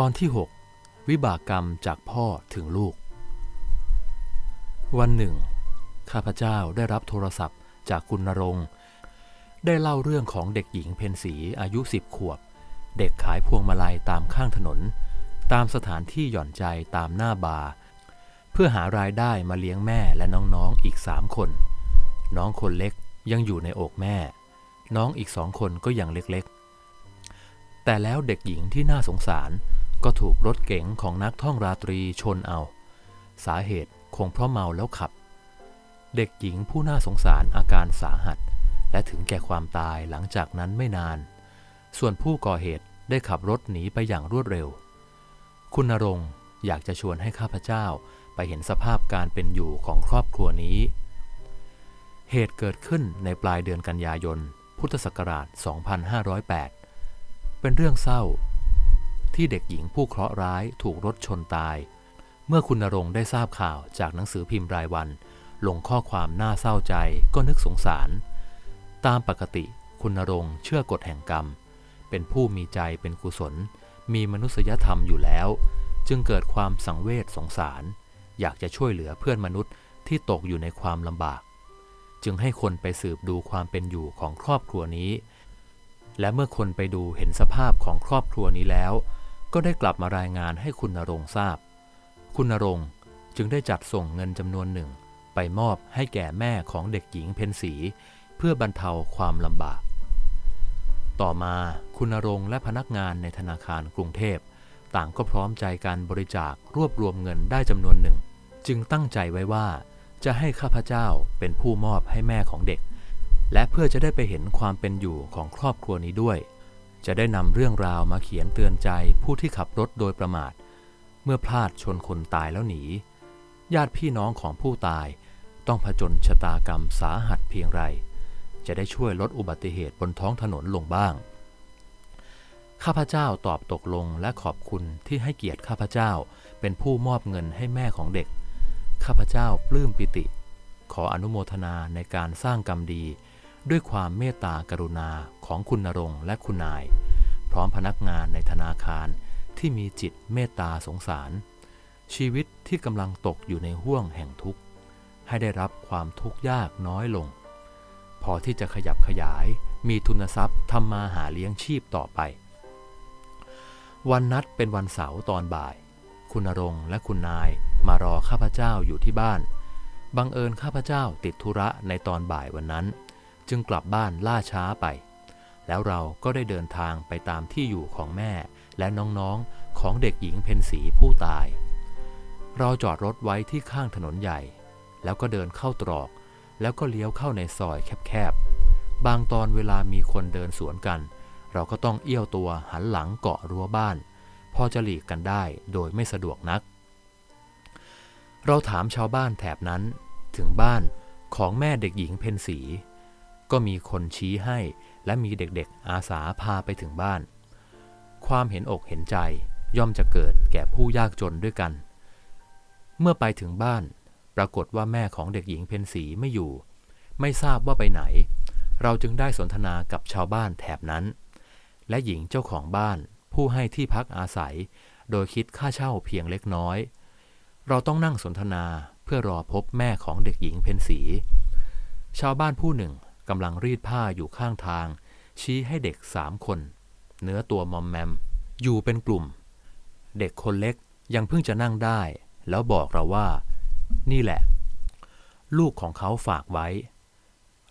ตอนที่ 6 วิบากกรรมจากพ่อถึงลูก วันหนึ่ง ข้าพเจ้าได้รับโทรศัพท์จากคุณนรงค์ได้เล่าเรื่องของเด็กหญิงเพนสีอายุสิบขวบ เด็กขายพวงมาลัยตามข้างถนน ตามสถานที่หย่อนใจตามหน้าบาร์เพื่อหารายได้มาเลี้ยงแม่และน้องๆอีกสามคน น้องคนเล็กยังอยู่ในอกแม่ น้องอีกสองคนก็ยังเล็กๆ แต่แล้วเด็กหญิงที่น่าสงสาร ก็ถูกรถเก๋งของนักท่องราตรีชนเอา สาเหตุคงเพราะเมาแล้วขับ เด็กหญิงผู้น่าสงสารอาการสาหัส และถึงแก่ความตายหลังจากนั้นไม่นาน ส่วนผู้ก่อเหตุได้ขับรถหนีไปอย่างรวดเร็ว คุณนรงอยากจะชวนให้ข้าพเจ้าไปเห็นสภาพการเป็นอยู่ของครอบครัวนี้ เหตุเกิดขึ้นในปลายเดือนกันยายน พุทธศักราช 2508 เป็นเรื่องเศร้า ที่เด็กหญิงผู้เคราะห์ร้ายถูกรถชนตาย เมื่อคุณนรงค์ได้ทราบข่าวจากหนังสือพิมพ์รายวัน ลงข้อความน่าเศร้าใจก็นึกสงสาร ตามปกติคุณนรงค์เชื่อกฎแห่งกรรม เป็นผู้มีใจเป็นกุศล มีมนุษยธรรมอยู่แล้ว จึงเกิดความสังเวชสงสาร อยากจะช่วยเหลือเพื่อนมนุษย์ที่ตกอยู่ในความลำบาก จึงให้คนไปสืบดูความเป็นอยู่ของครอบครัวนี้และเมื่อคนไปดูเห็นสภาพของครอบครัวนี้แล้ว ก็ได้กลับมารายงานให้คุณนรงทราบ คุณนรงจึงได้จัดส่งเงินจำนวนหนึ่ง ไปมอบให้แก่แม่ของเด็กหญิงเพนสี เพื่อบรรเทาความลำบาก ต่อมาคุณนรงและพนักงานในธนาคารกรุงเทพ ต่างก็พร้อมใจการบริจาครวบรวมเงินได้จำนวนหนึ่ง จึงตั้งใจไว้ว่าจะให้ข้าพเจ้าเป็นผู้มอบให้แม่ของเด็ก และเพื่อจะได้ไปเห็นความเป็นอยู่ของครอบครัวนี้ด้วย จะได้นำเรื่องราวมาเขียนเตือนใจผู้ที่ขับรถโดยประมาท เมื่อพลาดชนคนตายแล้วหนี ญาติพี่น้องของผู้ตายต้องผจญชะตากรรมสาหัสเพียงไร จะได้ช่วยลดอุบัติเหตุบนท้องถนนลงบ้าง ข้าพเจ้าตอบตกลงและขอบคุณที่ให้เกียรติข้าพเจ้าเป็นผู้มอบเงินให้แม่ของเด็ก ข้าพเจ้าปลื้มปิติ ขออนุโมทนาในการสร้างกรรมดี ด้วยความเมตตากรุณาของคุณนรงและคุณนาย พร้อมพนักงานในธนาคารที่มีจิตเมตตาสงสาร ชีวิตที่กำลังตกอยู่ในห้วงแห่งทุกข์ ให้ได้รับความทุกข์ยากน้อยลง พอที่จะขยับขยายมีทุนทรัพย์ทำมาหาเลี้ยงชีพต่อไป วันนัดเป็นวันเสาร์ตอนบ่าย คุณนรงและคุณนายมารอข้าพเจ้าอยู่ที่บ้าน บังเอิญข้าพเจ้าติดธุระในตอนบ่ายวันนั้น จึงกลับบ้านล่าช้าไป แล้วเราก็ได้เดินทางไปตามที่อยู่ของแม่และน้องๆของเด็กหญิงเพนสีผู้ตาย เราจอดรถไว้ที่ข้างถนนใหญ่ แล้วก็เดินเข้าตรอก แล้วก็เลี้ยวเข้าในซอยแคบๆ บางตอนเวลามีคนเดินสวนกัน เราก็ต้องเอี้ยวตัวหันหลังเกาะรั้วบ้าน พอจะหลีกกันได้โดยไม่สะดวกนัก เราถามชาวบ้านแถบนั้นถึงบ้านของแม่เด็กหญิงเพนสี ก็มีคนชี้ให้ และมีเด็กๆ อาสาพาไปถึงบ้าน ความเห็นอกเห็นใจย่อมจะเกิดแก่ผู้ยากจนด้วยกัน เมื่อไปถึงบ้าน ปรากฏว่าแม่ของเด็กหญิงเพนสีไม่อยู่ ไม่ทราบว่าไปไหน เราจึงได้สนทนากับชาวบ้านแถบนั้น และหญิงเจ้าของบ้าน ผู้ให้ที่พักอาศัย โดยคิดค่าเช่าเพียงเล็กน้อย เราต้องนั่งสนทนาเพื่อรอพบแม่ของเด็กหญิงเพนสี ชาวบ้านผู้หนึ่ง กำลังรีดผ้าอยู่ข้างทาง ชี้ให้เด็กสามคน เนื้อตัวมอมแมม อยู่เป็นกลุ่ม เด็กคนเล็กยังเพิ่งจะนั่งได้ แล้วบอกเราว่า นี่แหละ ลูกของเขาฝากไว้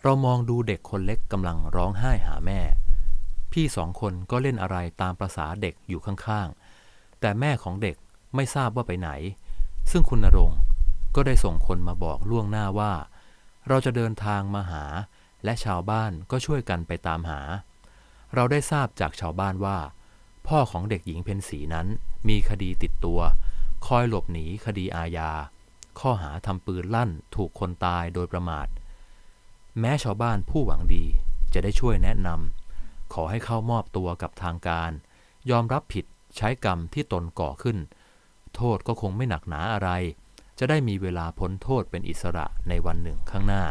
เรามองดูเด็กคนเล็กกำลังร้องไห้หาแม่ พี่สองคนก็เล่นอะไรตามประษาเด็กอยู่ข้างๆ แต่แม่ของเด็กไม่ทราบว่าไปไหน ซึ่งคุณนรงก็ได้ส่งคนมาบอกล่วงหน้าว่า เราจะเดินทางมาหา และชาวบ้านก็ช่วยกันไปตามหา เราได้ทราบจากชาวบ้านว่า พ่อของเด็กหญิงเพนสีนั้นมีคดีติดตัว คอยหลบหนีคดีอาญา ข้อหาทำปืนลั่นถูกคนตายโดยประมาท แม้ชาวบ้านผู้หวังดีจะได้ช่วยแนะนำขอให้เข้ามอบตัวกับทางการ ยอมรับผิดใช้กรรมที่ตนก่อขึ้น โทษก็คงไม่หนักหนาอะไร จะได้มีเวลาพ้นโทษเป็นอิสระในวันหนึ่งข้างหน้า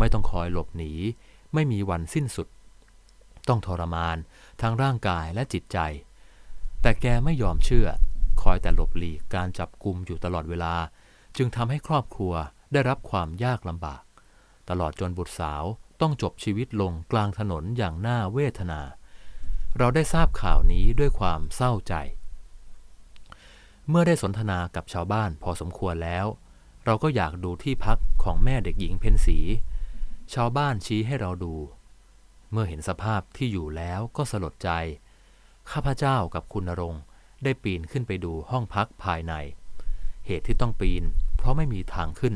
ไม่ต้องคอยหลบหนี ไม่มีวันสิ้นสุด ต้องทรมานทั้งร่างกายและจิตใจ แต่แกไม่ยอมเชื่อ คอยแต่หลบหลีกการจับกลุมอยู่ตลอดเวลา จึงทำให้ครอบครัวได้รับความยากลำบาก ตลอดจนบุตรสาวต้องจบชีวิตลงกลางถนนอย่างน่าเวทนา เราได้ทราบข่าวนี้ด้วยความเศร้าใจ เมื่อได้สนทนากับชาวบ้านพอสมควรแล้ว เราก็อยากดูที่พักของแม่เด็กหญิงเพนสี ชาวบ้านชี้ให้เราดู เมื่อเห็นสภาพที่อยู่แล้วก็สลดใจ ข้าพเจ้ากับคุณนรงค์ได้ปีนขึ้นไปดูห้องพักภายใน เหตุที่ต้องปีน เพราะไม่มีทางขึ้น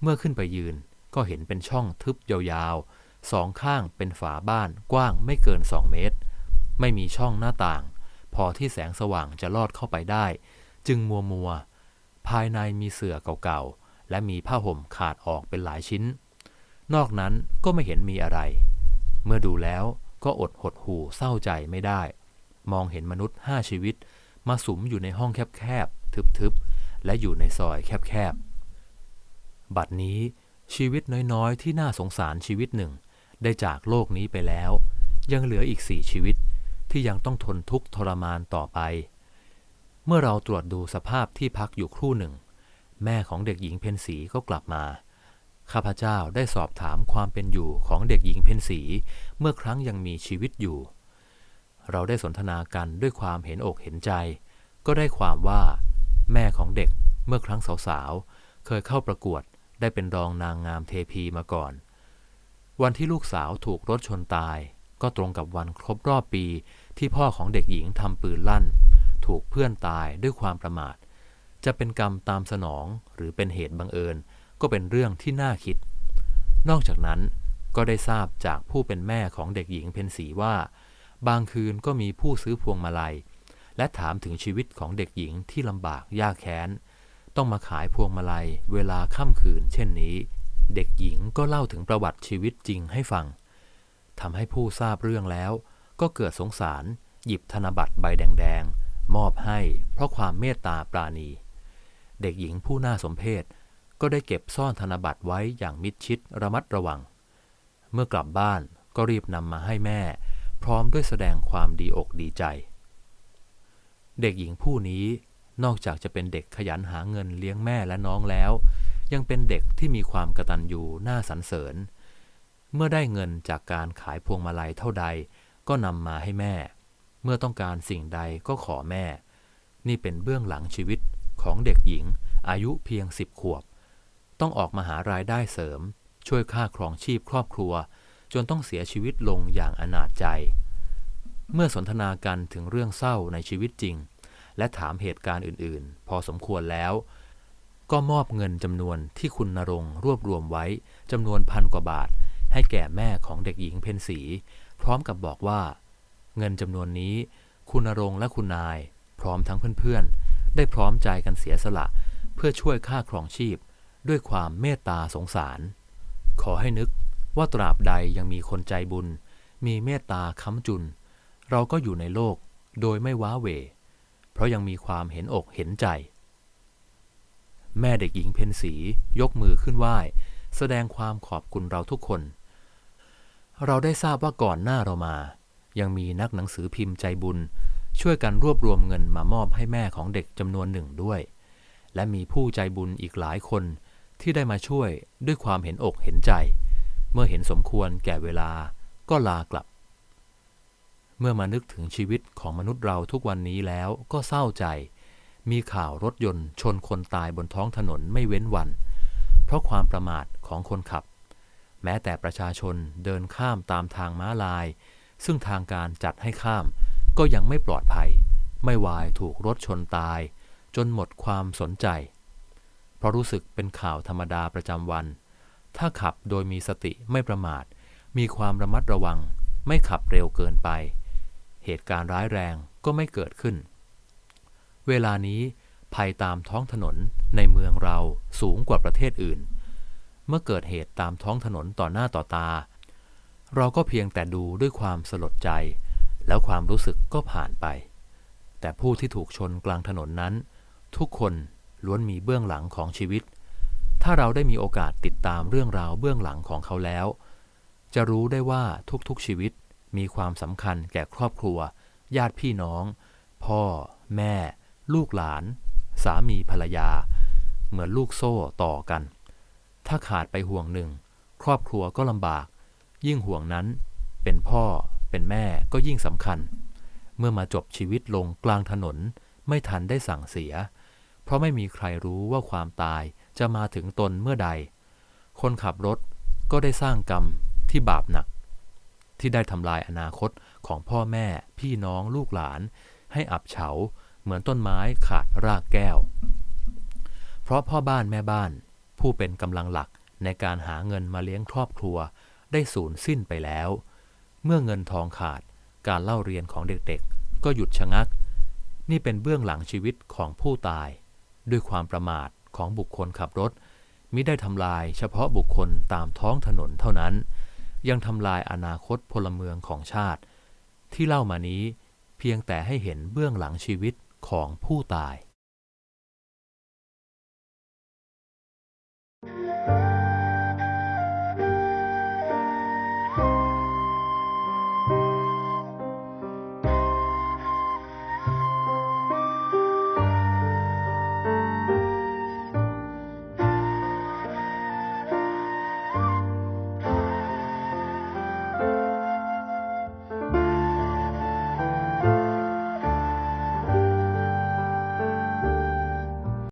เมื่อขึ้นไปยืนก็เห็นเป็นช่องทึบยาวๆ สองข้างเป็นฝาบ้านกว้างไม่เกินสองเมตร ไม่มีช่องหน้าต่าง พอที่แสงสว่างจะลอดเข้าไปได้ จึงมัวมัวๆภายในมีเสื่อเก่าๆ และมีผ้าห่มขาดออกเป็นหลายชิ้น นอกนั้นก็ไม่เห็นมีอะไร เมื่อดูแล้วก็อดหดหูเศร้าใจไม่ได้ มองเห็นมนุษย์ห้าชีวิต มาสุมอยู่ในห้องแคบๆ ทึบๆ และอยู่ในซอยแคบๆ บัดนี้ชีวิตน้อยๆ ที่น่าสงสารชีวิตหนึ่ง ได้จากโลกนี้ไปแล้ว ยังเหลืออีกสี่ชีวิตที่ยังต้องทนทุกข์ทรมานต่อไป เมื่อเราตรวจดูสภาพที่พักอยู่ครู่หนึ่ง แม่ของเด็กหญิงเพนสีก็กลับมา ข้าพเจ้าได้สอบถามความเป็นอยู่ของเด็กหญิงเพนสีเมื่อครั้งยังมีชีวิตอยู่ เราได้สนทนากันด้วยความเห็นอกเห็นใจ ก็ได้ความว่า แม่ของเด็กเมื่อครั้งสาวๆ เคยเข้าประกวดได้เป็นรองนางงามเทพีมาก่อน วันที่ลูกสาวถูกรถชนตาย ก็ตรงกับวันครบรอบปีที่พ่อของเด็กหญิงทำปืนลั่น ถูกเพื่อนตายด้วยความประมาท จะเป็นกรรมตามสนองหรือเป็นเหตุบังเอิญ ก็เป็นเรื่องที่น่าคิด นอกจากนั้นก็ได้ทราบจากผู้เป็นแม่ของเด็กหญิงเพนสีว่า บางคืนก็มีผู้ซื้อพวงมาลัย และถามถึงชีวิตของเด็กหญิงที่ลำบากยากแค้น ต้องมาขายพวงมาลัยเวลาค่ำคืน เช่นนี้ เด็กหญิงก็เล่าถึงประวัติชีวิตจริงให้ฟังทำให้ผู้ทราบเรื่องแล้ว ก็เกิดสงสาร หยิบธนบัตรใบแดง ๆ มอบให้เพราะความเมตตาปราณี เด็กหญิงผู้น่าสมเพช ก็ได้เก็บซ่อนธนบัตรไว้อย่างมิดชิดระมัดระวัง เมื่อกลับบ้านก็รีบนำมาให้แม่ พร้อมด้วยแสดงความดีอกดีใจ เด็กหญิงผู้นี้นอกจากจะเป็นเด็กขยันหาเงินเลี้ยงแม่และน้องแล้ว ยังเป็นเด็กที่มีความกระตัญญูน่าสรรเสริญ เมื่อได้เงินจากการขายพวงมาลัยเท่าใด ก็นำมาให้แม่ เมื่อต้องการสิ่งใดก็ขอแม่ นี่เป็นเบื้องหลังชีวิตของเด็กหญิงอายุเพียงสิบขวบ ต้องออกมาหารายได้เสริม ช่วยค่าครองชีพครอบครัว จนต้องเสียชีวิตลงอย่างอนาจใจ เมื่อสนทนากันถึงเรื่องเศร้าในชีวิตจริง และถามเหตุการณ์อื่นๆ พอสมควรแล้ว ก็มอบเงินจำนวนที่คุณนรงรวบรวมไว้จำนวนพันกว่าบาท ให้แก่แม่ของเด็กหญิงเพนสี พร้อมกับบอกว่า เงินจำนวนนี้ คุณนรงและคุณนาย พร้อมทั้งเพื่อนๆได้พร้อมใจกันเสียสละ เพื่อช่วยค่าครองชีพ ด้วยความเมตตาสงสาร ขอให้นึกว่าตราบใดยังมีคนใจบุญ มีเมตตาค้ำจุน เราก็อยู่ในโลกโดยไม่ว้าเหวเพราะยังมีความเห็นอกเห็นใจ แม่เด็กหญิงเพนสียกมือขึ้นไหว้ แสดงความขอบคุณเราทุกคน เราได้ทราบว่าก่อนหน้าเรามา ยังมีนักหนังสือพิมพ์ใจบุญ ช่วยกันรวบรวมเงินมามอบให้แม่ของเด็กจำนวนหนึ่งด้วย และมีผู้ใจบุญอีกหลายคน ที่ได้มาช่วยด้วยความเห็นอกเห็นใจ เมื่อเห็นสมควรแก่เวลาก็ลากลับ เมื่อมานึกถึงชีวิตของมนุษย์เราทุกวันนี้แล้วก็เศร้าใจ มีข่าวรถยนต์ชนคนตายบนท้องถนนไม่เว้นวัน เพราะความประมาทของคนขับ แม้แต่ประชาชนเดินข้ามตามทางม้าลาย ซึ่งทางการจัดให้ข้าม ก็ยังไม่ปลอดภัย ไม่วายถูกรถชนตาย จนหมดความสนใจ ราะรู้สึกเป็นข่าวธรรมดาประจำวัน ถ้าขับโดยมีสติไม่ประมาท มีความระมัดระวัง ไม่ขับเร็วเกินไป เหตุการณ์ร้ายแรงก็ไม่เกิดขึ้น เวลานี้ภัยตามท้องถนนในเมืองเราสูงกว่าประเทศอื่น เมื่อเกิดเหตุตามท้องถนนต่อหน้าต่อตา เราก็เพียงแต่ดูด้วยความสลดใจ แล้วความรู้สึกก็ผ่านไป แต่ผู้ที่ถูกชนกลางถนนนั้น ทุกคน ล้วนมีเบื้องหลังของชีวิต ถ้าเราได้มีโอกาสติดตามเรื่องราวเบื้องหลังของเขาแล้ว จะรู้ได้ว่าทุกๆชีวิตมีความสำคัญแก่ครอบครัว ญาติพี่น้อง พ่อ แม่ ลูกหลาน สามีภรรยา เหมือนลูกโซ่ต่อกัน ถ้าขาดไปห่วงหนึ่ง ครอบครัวก็ลำบาก ยิ่งห่วงนั้น เป็นพ่อ เป็นแม่ก็ยิ่งสำคัญ เมื่อมาจบชีวิตลงกลางถนนไม่ทันได้สั่งเสีย เพราะไม่มีใครรู้ว่าความตายจะมาถึงตนเมื่อใด คนขับรถก็ได้สร้างกรรมที่บาปหนัก ที่ได้ทำลายอนาคตของพ่อแม่พี่น้องลูกหลาน ให้อับเฉาเหมือนต้นไม้ขาดรากแก้ว เพราะพ่อบ้านแม่บ้าน ผู้เป็นกำลังหลักในการหาเงินมาเลี้ยงครอบครัวได้สูญสิ้นไปแล้ว เมื่อเงินทองขาดการเล่าเรียนของเด็กๆ ก็หยุดชะงัก นี่เป็นเบื้องหลังชีวิตของผู้ตาย ด้วยความประมาทของบุคคลขับรถมิได้ทำลายเฉพาะบุคคลตามท้องถนนเท่านั้น ยังทำลายอนาคตพลเมืองของชาติ ที่เล่ามานี้เพียงแต่ให้เห็นเบื้องหลังชีวิตของผู้ตาย